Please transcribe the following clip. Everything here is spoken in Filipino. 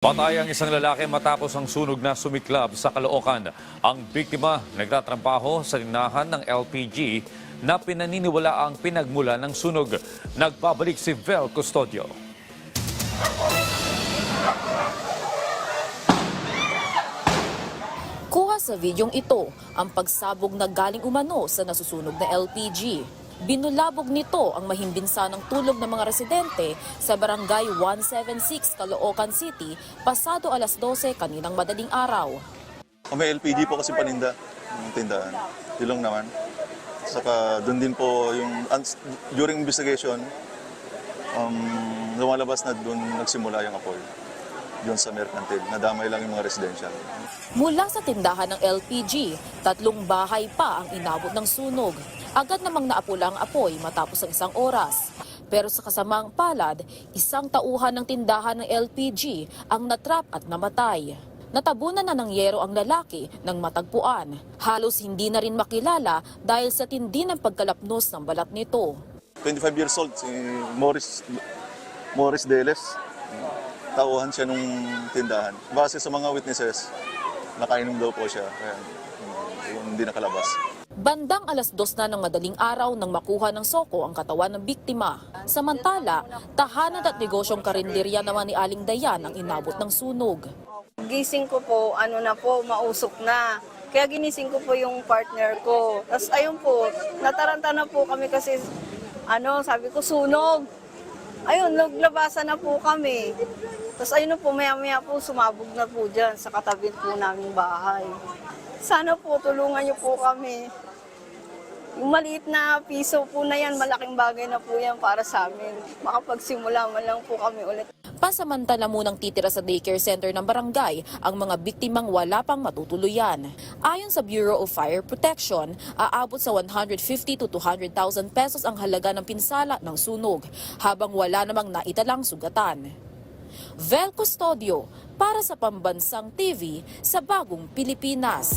Patay ang isang lalaki matapos ang sunog na sumiklab sa Caloocan. Ang biktima nagtatrabaho sa linahan ng LPG na pinaniniwala ang pinagmula ng sunog. Nagbabalik si Vel Custodio. Kuha sa videong ito ang pagsabog na galing umano sa nasusunog na LPG. Binulabog nito ang mahimbinsanang tulog ng mga residente sa barangay 176 Caloocan City pasado alas 12 kaninang madaling araw. O may LPG po kasi paninda yung tindahan. Lang naman. Saka doon din po yung during investigation, um, lumalabas na doon nagsimula yung apoy. Doon sa mercantil. Nadamay lang yung mga residential. Mula sa tindahan ng LPG, tatlong bahay pa ang inabot ng sunog. Agad namang naapula ang apoy matapos ang isang oras. Pero sa kasamaang palad, isang tauhan ng tindahan ng LPG ang natrap at namatay. Natabunan na ng yero ang lalaki ng matagpuan. Halos hindi na rin makilala dahil sa tindi ng pagkalapnos ng balat nito. 25 years old, si Morris, Morris Deles. Tauhan siya nung tindahan. Base sa mga witnesses, nakainom daw po siya. Kaya hindi nakalabas. Bandang alas dos na ng madaling araw nang makuha ng soko ang katawan ng biktima. Samantala, tahanan at negosyong karinderya naman ni Aling Dayan ang inabot ng sunog. Gising ko po, ano na po, mausok na. Kaya ginising ko po yung partner ko. Tapos ayun po, nataranta na po kami kasi, ano, sabi ko, sunog. Ayun, naglabasan na po kami. Tapos ayun po, maya-maya po, sumabog na po dyan sa katabi po naming bahay. Sana po, tulungan niyo po kami. Yung maliit na piso po na yan, malaking bagay na po yan para sa amin. Makapagsimula man lang po kami ulit. Pasamantala munang titira sa daycare center ng barangay ang mga biktimang wala pang matutuluyan. Ayon sa Bureau of Fire Protection, aabot sa 150 to 200,000 pesos ang halaga ng pinsala ng sunog, habang wala namang naitalang sugatan. Vel Custodio para sa Pambansang TV sa Bagong Pilipinas.